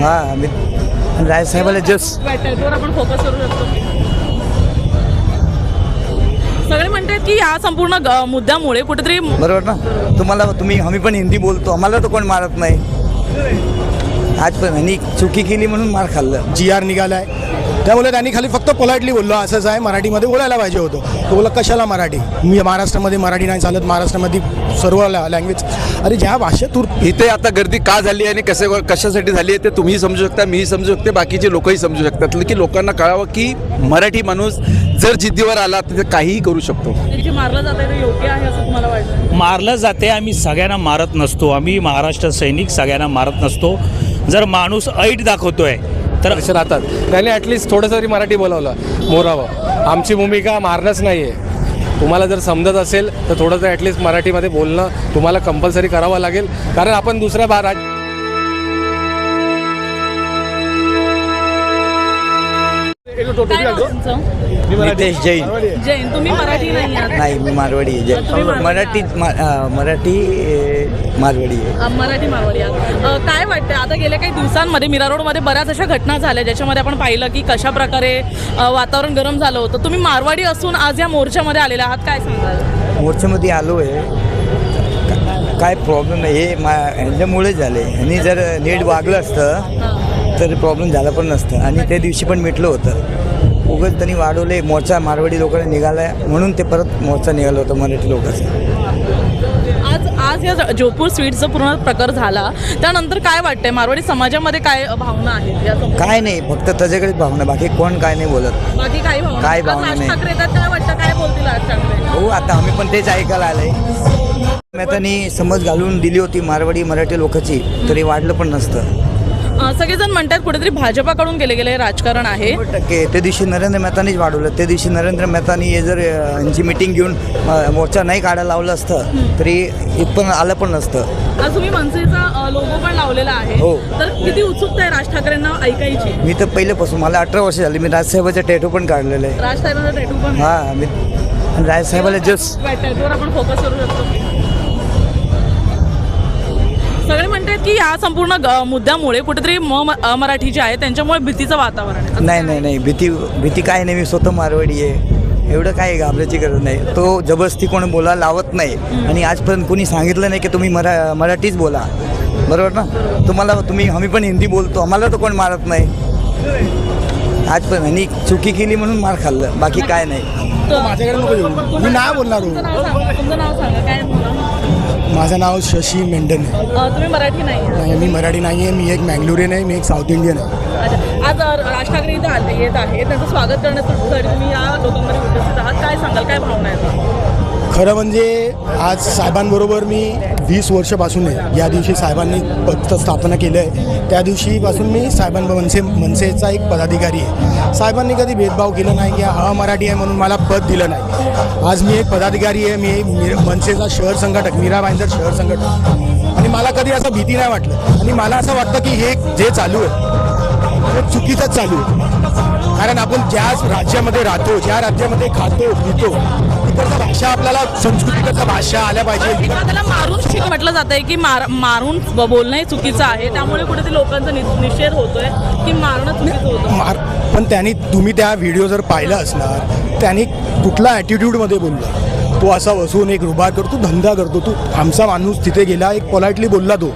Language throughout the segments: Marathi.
हा मी रायसाहेबाला जस्ट त्याच्यावर आपण फोकस करू शकतो. सगळे म्हणतात की या संपूर्ण ग- मुद्द्यामुळे कुठेतरी बरोबर ना? तुम्हाला तुम्ही आम्ही पण हिंदी बोलतो. आम्हाला तर कोण मारत नाही. आज पण ह्यांनी चुकी केली म्हणून मार खाल्लं. जी आर निघालाय. त्यामुळे त्यांनी खाली फक्त पोलाइटली बोललो. असंच आहे मराठीमध्ये बोलायला पाहिजे होतं. तो बोला कशाला मराठी? मी महाराष्ट्रामध्ये मराठी नाही चालत महाराष्ट्रामध्ये सर्व लँग्वेज अरे ज्या भाषेत तू इथे आता गर्दी का झाली आणि कसे कशासाठी झाली आहे ते तुम्ही समजू शकता मीही समजू शकते बाकीचे लोकही समजू शकतात. की लोकांना कळावं की मराठी माणूस जर जिद्दीवर आला तर काहीही करू शकतो. जे मारलं जात आहे ते योग्य आहे असं तुम्हाला वाटतं? मारलं जाते आम्ही सगळ्यांना मारत नसतो. आम्ही महाराष्ट्र सैनिक सगळ्यांना मारत नसतो. जर माणूस ऐट दाखवतोय तर वर्ष राहतात. त्याने ॲटलिस्ट थोडंसं तरी मराठी बोलावलं. मोरावं. आमची भूमिका मारणंच नाही आहे तुम्हाला जर समजत असेल तर थोडंसं ॲटलिस्ट मराठीमध्ये बोलणं तुम्हाला कंपल्सरी करावं लागेल. कारण आपण दुसऱ्या बा राज काय नाव तुमचं? नितेश जैन. जैन तुम्ही मराठी नाही आहात. नाही मी मारवाडी तुम्ही जैन मारवाडी मराठी मा- अं, मराठी अं, मारवाडी आहे. मराठी मारवाडी आहात अ, काय वाटतं आता गेल्या काही दिवसांमध्ये मीरा रोडमध्ये बऱ्याच अशा घटना झाल्या ज्याच्यामध्ये आपण पाहिलं की कशा प्रकारे अ, वातावरण गरम झालं होतं. तुम्ही मारवाडी असून आज या मोर्चामध्ये आलेले आहात काय सांगाल? मोर्चामध्ये आलो आहे. का- काय प्रॉब्लेम नाही. हे मा ह्यांच्यामुळे झाले. ह्यांनी जर नीट वागलं असतं तर प्रॉब्लेम झाला पण नसतं. आणि त्या दिवशी पण मिटलं होतं. उगाच त्यांनी वाढवले. मोर्चा मारवाडी लोकांना निघाला म्हणून ते परत मोर्चा निघाला होता मराठी लोकांचा. आज आज या जोधपूर स्वीटचा पूर्ण प्रकार झाला. त्यानंतर काय वाटतंय? मारवाडी समाजामध्ये काय भावना आहेत या काय नाही फक्त त्याच्याकडेच भावना बाकी कोण काय नाही बोलत. बाकी काही भावना काय आज भावना राज नाही. ठाकरे येतात काय वाटतं? काय बोलतील राज ठाकरे? हो आता आम्ही पण तेच ऐकायला आलंय. मेहतानी समज घालून दिली होती मारवाडी मराठी लोकांची तरी वाढलं पण नसतं. सगळेजण म्हणतात कुठेतरी भाजपाकडून केले गेले राजकारण आहे. टक्के. त्या दिवशी नरेंद्र मेहतानीच वाढवलं. त्या दिवशी नरेंद्र मेहतानी हे जर यांची मिटिंग घेऊन मोर्चा नाही काढायला लावलं असतं तरी इथपण आलं पण नसतं. आज तुम्ही मनसेचा लोगो पण लावलेला आहे. हो. तर किती उत्सुकता आहे राज ठाकरेंना ऐकायची? मी तर पहिल्यापासून मला अठरा वर्ष झाली मी राजसाहेबाचा टॅटू पण काढलेलं आहे. राज ठाकरेंचा टॅटू पण. हां मी राजसाहेबाला जस्ट टॅटूवर आपण फोकस करू शकतो. सगळे म्हणतात की या संपूर्ण ग- मुद्द्यामुळे कुठेतरी म मराठी जे आहे त्यांच्यामुळे भीतीचं वातावरण आहे. नाही नाही नाही. भीती भीती काय नाही. मी स्वतः मारवाडी आहे. एवढं काय घाबरायची गरज नाही. तो जबरदस्ती कोणी बोलायला लावत नाही. आणि आजपर्यंत कोणी सांगितलं नाही की तुम्ही मरा मराठीच बोला. बरोबर ना? तुम्हाला तुम्ही आम्ही पण हिंदी बोलतो. आम्हाला तर कोण मारत नाही. आज पण ह्यांनी चुकी केली म्हणून मार खाल्लं. बाकी काय नाही. तर- माझ्याकडे नको येऊ मी नाही बोलणार हो. तुमचं नाव सांगा. तुमचं नाव सांगा. काय नाव? माझं नाव शशी मेंढन. आहे तुम्ही मराठी नाही आहे. नाही मी मराठी नाही आहे मी एक मँगलोरियन आहे मी एक साऊथ इंडियन आहे. अच्छा. आज अ, राज ठाकरे इथं आले येत आहे. त्यांचं स्वागत करण्यासाठी तुम्ही या लोकांमध्ये उपस्थित आहात. काय सांगाल? काय भावना आहेत? खरं म्हणजे आज साहेबांबरोबर मी वीस वर्षापासून आहे. या दिवशी साहेबांनी पद स्थापना केलं आहे. त्या दिवशीपासून मी साहेबां मनसे मनसेचा एक पदाधिकारी आहे. साहेबांनी कधी भेदभाव केला नाही की हा मराठी आहे म्हणून मला पद दिलं नाही. आज मी एक पदाधिकारी आहे. मी मी मनसेचा शहर संघटक मीराबाईंचा शहर संघटक. आणि मला कधी असं भीती नाही वाटलं. आणि मला असं वाटतं की हे जे चालू आहे ते चुकीचंच चालू आहे. कारण आपण ज्या राज्यामध्ये राहतो ज्या राज्यामध्ये खातो पितो तिकडच्या भाषा आपल्याला संस्कृतीकडच्या भाषा आल्या पाहिजे. त्याला मारून शिक म्हटलं जात आहे की मार मारून ब- बोलणं हे चुकीचं आहे. त्यामुळे कुठेतरी लोकांचा नि- निषेध होतोय की मारणं चुकीचं होतं. मार पण त्यांनी तुम्ही त्या व्हिडिओ जर पाहिला असणार त्यांनी कुठला ॲटिट्यूडमध्ये बोलला? तो असा बसून एक रुबार करतो धंदा करतो तू आमचा माणूस तिथे गेला एक पोलाइटली बोलला तो.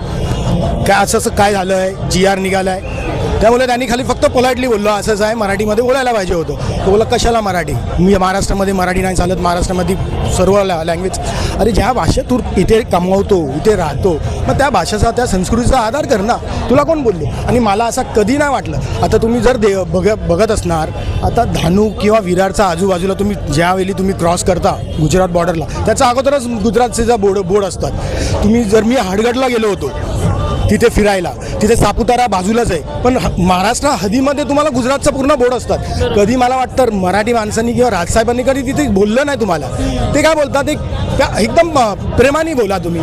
काय असं असं काय झालं आहे जी आर निघाला आहे त्यामुळे त्यांनी खाली फक्त पोलाइटली बोललो असंच आहे मराठीमध्ये बोलायला पाहिजे होतं. तो बोला कशाला मराठी? मी महाराष्ट्रामध्ये मराठी नाही चालत महाराष्ट्रामध्ये सर्व लँग्वेज अरे ज्या भाषेत तू इथे कमवतो इथे राहतो मग त्या भाषेचा त्या संस्कृतीचा आधार कर ना. तुला कोण बोलले? आणि मला असं कधी नाही वाटलं. आता तुम्ही जर दे बघ बघत असणार आता धानू किंवा विरारचा आजूबाजूला तुम्ही ज्यावेळी तुम्ही क्रॉस करता गुजरात बॉर्डरला त्याच्या अगोदरच गुजरातचे ज्या बोर्ड बोर्ड असतात तुम्ही जर मी हाडगडला गेलो होतो तिथे फिरायला. तिथे सापुतारा बाजूलाच आहे. पण महाराष्ट्र हदीमध्ये तुम्हाला गुजरातचं पूर्ण बोर्ड असतात. कधी मला वाटतं मराठी माणसांनी किंवा राजसाहेबांनी कधी तिथे बोललं नाही तुम्हाला. ते काय बोलतात? एक एकदम प्रेमाने बोला तुम्ही.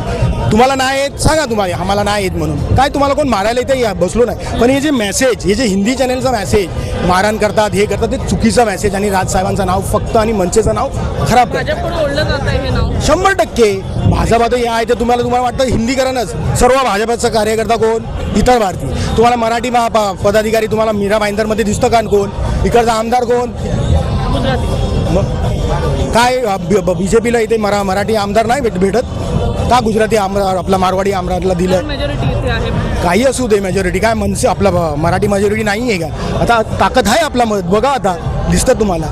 तुम्हाला नाही येत सांगा तुम्हाला आम्हाला नाही येत म्हणून. काय तुम्हाला कोण मारायला इथे या- बसलो नाही. पण हे जे मेसेज हे जे हिंदी चॅनलचा मेसेज मारहाण करतात हे करतात ते चुकीचा मेसेज आणि राजसाहेबांचं नाव फक्त आणि मनसेचं नाव खराब हे शंभर टक्के. भाजपात हे आहे ते तुम्हाला तुम्हाला वाटतं हिंदीकरणच. सर्व भाजपाचा कार्यकर्ता कोण? इतर भारतीय. तुम्हाला मराठी पदाधिकारी तुम्हाला मीरा भाईंदरमध्ये दिसतं का कोण? इकडचा आमदार कोण? काय बी जे पीला इथे मरा मराठी आमदार नाही भेट भेटत? का गुजराती आमदार आपला मारवाडी आमदारला दिलं? काही असू दे मेजॉरिटी काय मनसे आपला मराठी मेजॉरिटी नाही आहे का? आता ताकद आहे आपला मत. बघा आता दिसतं तुम्हाला.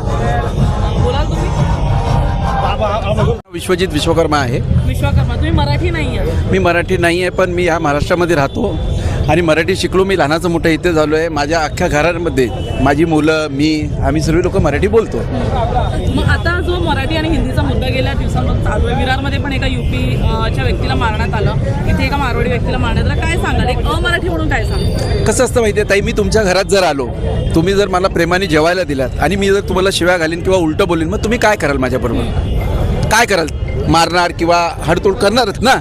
विश्वजित विश्वकर्मा आहे. विश्वकर्मा तुम्ही मराठी नाही आहे मी मराठी नाही आहे पण मी ह्या महाराष्ट्रामध्ये राहतो. आणि मराठी शिकलो मी लहानाचं मोठं इथे झालो आहे. माझ्या अख्ख्या घरामध्ये माझी मुलं मी आम्ही सर्व लोक मराठी बोलतो. मग आता जो मराठी आणि हिंदीचा मुद्दा गेल्या दिवसांपासून चालू आहे विरारमध्ये पण एका युपी च्या व्यक्तीला मारण्यात आलं. इथे एका मारवाडी व्यक्तीला मारण्यात आलं. काय सांगाल? एक अमराठी म्हणून काय सांगाल? कसं असतं माहिती आहे ताई मी तुमच्या घरात जर आलो तुम्ही जर मला प्रेमाने जेवायला दिलात आणि मी जर तुम्हाला शिव्या घालीन किंवा उलटं बोलीन मग तुम्ही काय कराल माझ्याबरोबर? काय कराल? मारणार किंवा हाडतोड करणारच ना.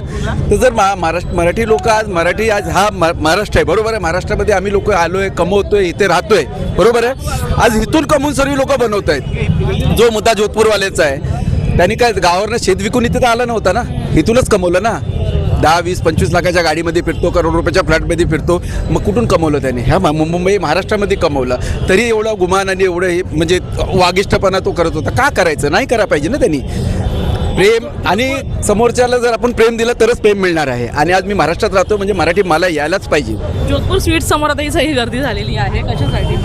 तर जर मा महाराष्ट्र मराठी लोक आज मराठी आज हा महाराष्ट्र आहे. बरोबर आहे महाराष्ट्रामध्ये आम्ही लोक आलो आहे कमवतो कमवतोय इथे राहतोय. बरोबर आहे? आज इथून कमवून सर्व लोक बनवत आहेत. जो मुद्दा जोधपूरवाल्याचा आहे त्यांनी काय गावावरनं शेत विकून इथे तर आला नव्हता ना. इथूनच कमवलं ना. दहा वीस पंचवीस लाखाच्या गाडीमध्ये फिरतो करोड रुपयाच्या फ्लॅटमध्ये फिरतो. मग कुठून कमवलं त्याने? ह्या मुंबई महाराष्ट्रामध्ये कमवलं. तरी एवढा गुमान आणि एवढं हे म्हणजे वागिष्ठपणा तो करत होता. का करायचं? नाही करा पाहिजे ना त्यांनी. प्रेम आणि समोरच्याला जर आपण प्रेम दिलं तरच प्रेम मिळणार आहे. आणि आज मी महाराष्ट्रात राहतो म्हणजे मराठी मला यायलाच पाहिजे. जोधपूर स्वीट समोर आता ही सही गर्दी झालेली आहे. कशासाठी?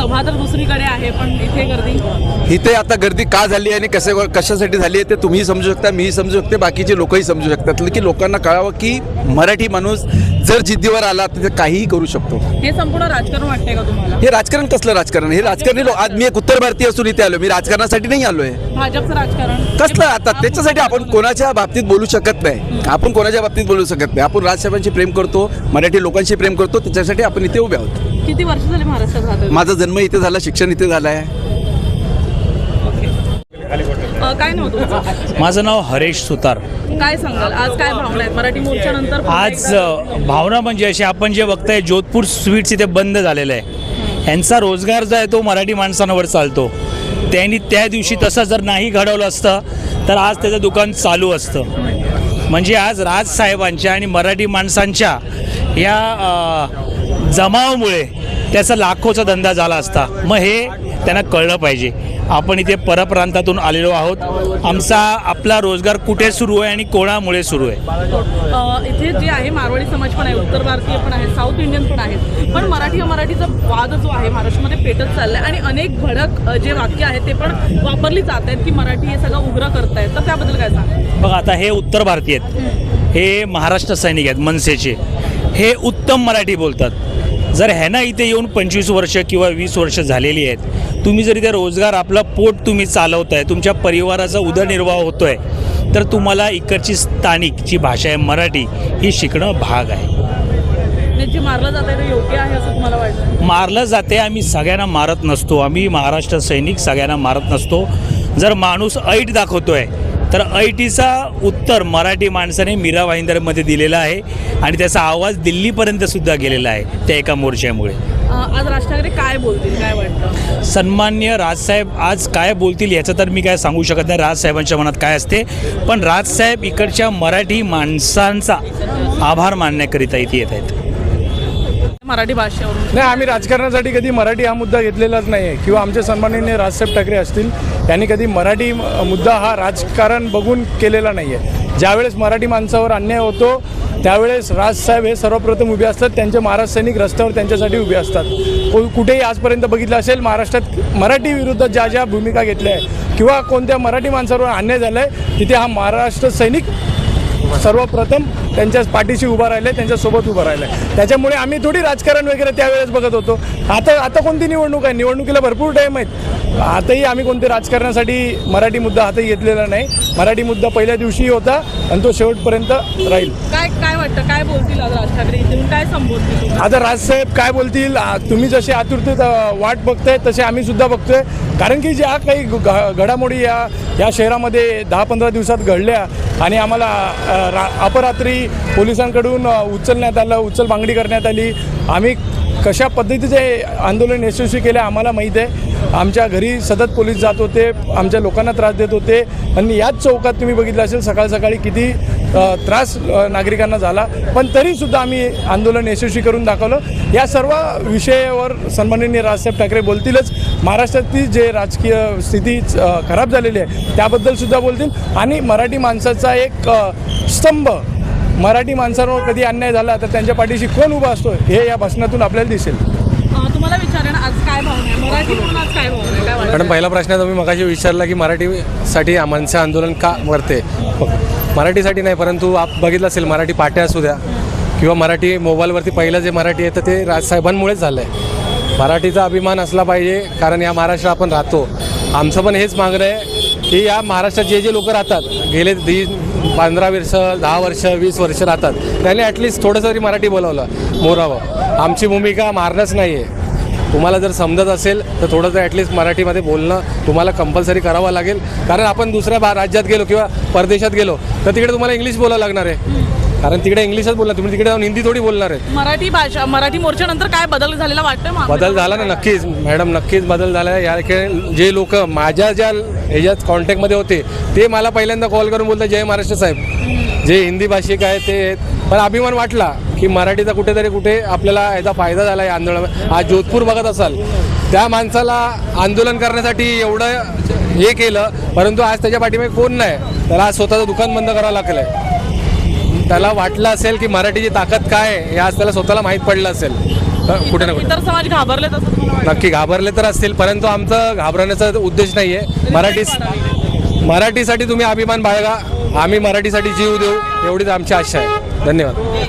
सभा तर दुसरीकडे आहे पण इथे गर्दी. इथे आता गर्दी का झाली आणि कसे कशासाठी झाली आहे ते तुम्हीही समजू शकता मीही समजू शकते बाकीचे लोकही समजू शकतात. की लोकांना कळावं की मराठी माणूस जर जिद्दीवर आला तर काहीही करू शकतो. हे संपूर्ण राजकारण वाटतंय का तुम्हाला? हे राजकारण कसलं राजकारण? हे राजकारणी लोक आज मी एक उत्तर भारतीय असून इथे आलो मी राजकारणासाठी नाही आलोय. भाजपचं राजकारण? कसलं? आता त्याच्यासाठी आपण कोणाच्या बाबतीत बोलू शकत नाही. आपण कोणाच्या बाबतीत बोलू शकत नाही. आपण राजसाहेबांशी प्रेम करतो मराठी लोकांशी प्रेम करतो त्याच्यासाठी आपण इथे उभे आहोत. किती वर्ष झाली महाराष्ट्रात माझा जन्म इथे झाला शिक्षण इथे झालं आहे. अ, काय नव्हतं तुमचं? माझं नाव हरेश सुतार. काय सांगाल? आज काय भावना आहेत? मराठी मोर्चानंतर पुन्हा आज एकदा- अ, भावना म्हणजे अशी आपण जे बघताय जोधपूर स्वीट्स इथे बंद झालेलं आहे. यांचा रोजगार जो आहे तो मराठी माणसांवर चालतो. त्यांनी त्या दिवशी तसं जर नाही घडवलं असतं तर आज त्याचं दुकान चालू असतं. म्हणजे आज राजसाहेबांच्या आणि मराठी माणसांच्या या अ, जमावामुळे त्याचा लाखोचा धंदा झाला असता. मग हे त्यांना कळलं पाहिजे. आपण इथे परप्रांतातून आलेलो आहोत. आमचा आपला रोजगार कुठे सुरू आहे आणि कोणामुळे सुरू आहे? इथे जे आहे मारवाडी समाज पण आहे उत्तर भारतीय पण आहे साऊथ इंडियन पण आहे पण मराठी मराठीचा वाद जो आहे महाराष्ट्रामध्ये पेटत चाललाय आणि अनेक भडक जे वाक्य आहेत ते पण वापरली जात आहेत की मराठी हे सगळं उग्र करतायत. तर त्याबद्दल काय सांगा बघा आता हे उत्तर भारतीय आहेत. हे महाराष्ट्र सैनिक आहेत मनसेचे. हे उत्तम मराठी बोलतात. जर ह्यांना इथे येऊन पंचवीस वर्ष किंवा वीस वर्ष झालेली आहेत तुम्ही जर इथे रोजगार आपला पोट तुम्ही चालवताय तुमच्या परिवाराचा उदरनिर्वाह होतोय तर तुम्हाला इकडची स्थानिक जी भाषा आहे मराठी ही शिकणं भाग आहे. मारलं जात आहे ते योग्य आहे असं तुम्हाला वाटतं? मारलं जाते आम्ही सगळ्यांना मारत नसतो. आम्ही महाराष्ट्र सैनिक सगळ्यांना मारत नसतो. जर माणूस ऐट दाखवतोय तर ऐटीचा उत्तर मराठी माणसाने मीरा भाईंदरमध्ये दिलेला आहे आणि त्याचा आवाज दिल्लीपर्यंत सुद्धा गेलेला आहे त्या एका मोर्चामुळे. आज राज ठाकरे काय बोलतील? काय वाटतं? सन्मान्य राजसाहेब आज काय बोलतील याचं तर मी काय सांगू शकत नाही. राजसाहेबांच्या मनात काय असते? पण राजसाहेब इकडच्या मराठी माणसांचा आभार मानण्याकरिता इथे येत आहेत. मराठी भाषेवरून. नाही आम्ही राजकारणासाठी कधी मराठी हा मुद्दा घेतलेलाच नाही आहे. किंवा आमचे सन्माननीय राजसाहेब ठाकरे असतील त्यांनी कधी मराठी मुद्दा हा राजकारण बघून केलेला नाही आहे. ज्यावेळेस मराठी माणसावर अन्याय होतो त्यावेळेस राजसाहेब हे सर्वप्रथम उभे असतात त्यांचे महाराज सैनिक रस्त्यावर त्यांच्यासाठी उभे असतात. को- कुठेही आजपर्यंत बघितलं असेल महाराष्ट्रात मराठी विरुद्ध ज्या ज्या भूमिका घेतल्या आहे किंवा कोणत्या मराठी माणसावर अन्याय झाला आहे तिथे हा महाराष्ट्र सैनिक सर्वप्रथम त्यांच्या पाठीशी उभा राहिलं त्यांच्यासोबत उभं राहिलं. त्याच्यामुळे आम्ही थोडी राजकारण वगैरे त्यावेळेस बघत होतो. आता आता कोणती निवडणूक आहे? निवडणुकीला भरपूर टाईम आहेत. आताही आम्ही कोणते राजकारणासाठी मराठी मुद्दा हातही घेतलेला नाही. मराठी मुद्दा पहिल्या दिवशी होता आणि तो शेवटपर्यंत राहील. काय काय वाटतं? काय बोलतील राज ठाकरे इथे येऊन काय संबोधतील? आता राजसाहेब काय बोलतील? तुम्ही जसे आतुरतेत वाट बघताय तसे आम्ही सुद्धा बघतोय. कारण की ज्या काही घडामोडी या या शहरामध्ये दहा पंधरा दिवसात घडल्या आणि आम्हाला रा अपरात्री पोलिसांकडून उचलण्यात आलं उचल मागणी करण्यात आली. आम्ही कशा पद्धतीचे आंदोलन यशस्वी केले आम्हाला माहीत आहे. आमच्या घरी सतत पोलीस जात होते आमच्या लोकांना त्रास देत होते. आणि याच चौकात तुम्ही बघितलं असेल सकाळ सकाळी किती त्रास नागरिकांना झाला. पण तरीसुद्धा आम्ही आंदोलन यशस्वी करून दाखवलं. या सर्व विषयावर सन्माननीय राजसाहेब ठाकरे बोलतीलच. महाराष्ट्रातली जे राजकीय स्थिती खराब झालेली आहे त्याबद्दलसुद्धा बोलतील. आणि मराठी माणसाचा एक स्तंभ मराठी माणसांवर कधी अन्याय झाला तर त्यांच्या पाठीशी कोण उभा असतो हे या भाषणातून आपल्याला दिसेल. अं, तुम्हाला विचारेन आज काय भावना आहे? मराठी म्हणून आज काय भावना आहे? काय वाटतं मॅडम पहिला प्रश्न तुम्ही मगाशी विचारला की मराठीसाठी माणसं आंदोलन का करते मराठीसाठी नाही परंतु आप बघितलं असेल मराठी पाट्या असू द्या किंवा मराठी मोबाईलवरती पहिलं जे मराठी येतं ते राजसाहेबांमुळेच झालं आहे मराठीचा अभिमान असला पाहिजे कारण या महाराष्ट्रात आपण राहतो. आमचं पण हेच मागणं आहे की या महाराष्ट्रात जे जे लोक राहतात गेले दी पंधरा वर्ष दहा वर्ष वीस वर्ष राहतात त्यांनी ॲटलिस्ट थोडंसं तरी मराठी बोलावलं मोरावं. आमची भूमिका मारणंच नाही आहे तुम्हाला जर समजत असेल तर थोडंसं ॲटलिस्ट मराठीमध्ये बोलणं तुम्हाला कंपल्सरी करावं लागेल. कारण आपण दुसऱ्या बा राज्यात गेलो किंवा परदेशात गेलो तर तिकडे तुम्हाला इंग्लिश बोलावं लागणार आहे. कारण तिकडे इंग्लिशच बोलणार तुम्ही तिकडे जाऊन हिंदी थोडी बोलणार आहे मराठी भाषा मराठी मोर्चानंतर काय बदल झालेला वाटतोय मग? बदल झाला ना नक्कीच. मॅडम नक्कीच बदल झाला. आहे या इकडे जे लोक माझ्या ज्या ह्याच्यात कॉन्टॅक्टमध्ये होते ते मला पहिल्यांदा कॉल करून बोलतात जय महाराष्ट्र साहेब. जे हिंदी भाषिक आहे ते आहेत. पण अभिमान वाटला की मराठीचा कुठेतरी कुठे आपल्याला याचा फायदा झाला आहे आंदोलन आज जोधपूर बघत असाल त्या माणसाला आंदोलन करण्यासाठी एवढं हे केलं परंतु आज त्याच्या पाठीमागे कोण नाही? त्याला आज स्वतःचं दुकान बंद करावं लागलं त्याला वाटलं असेल की मराठीची ताकद काय हे आज त्याला स्वतःला माहीत पडलं असेल. तर कुठे ना कुठे. इतर समाज घाबरले तसं? नक्की घाबरले तर असतील परंतु आमचं घाबरण्याचा उद्देश नाही आहे मराठी मराठीसाठी तुम्ही अभिमान बाळगा. आम्ही मराठीसाठी जीव देऊ एवढीच आमची आशा आहे. धन्यवाद.